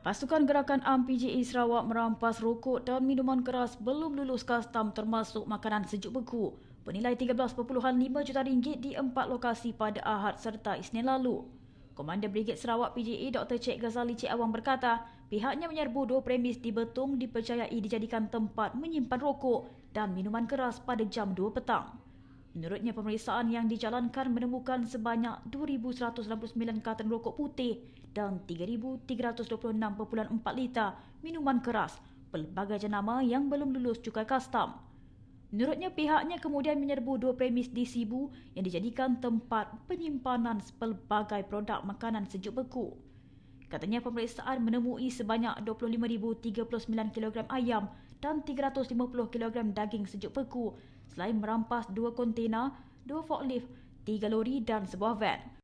Pasukan Gerakan Am PGE Sarawak merampas rokok dan minuman keras belum lulus kastam termasuk makanan sejuk beku bernilai 13.5 juta ringgit di empat lokasi pada Ahad serta Isnin lalu. Komander Brigade Sarawak PGE Dr. Cik Ghazali Cik Awang berkata, pihaknya menyerbu dua premis di Betung dipercayai dijadikan tempat menyimpan rokok dan minuman keras pada jam 2 petang. Menurutnya pemeriksaan yang dijalankan menemukan sebanyak 2,169 karton rokok putih dan 3,326.4 liter minuman keras pelbagai jenama yang belum lulus cukai kastam. Menurutnya pihaknya kemudian menyerbu dua premis di Sibu yang dijadikan tempat penyimpanan pelbagai produk makanan sejuk beku. Katanya pemeriksaan menemui sebanyak 25,039 kg ayam dan 350 kg daging sejuk beku selain merampas dua kontena, dua forklift, tiga lori dan sebuah van.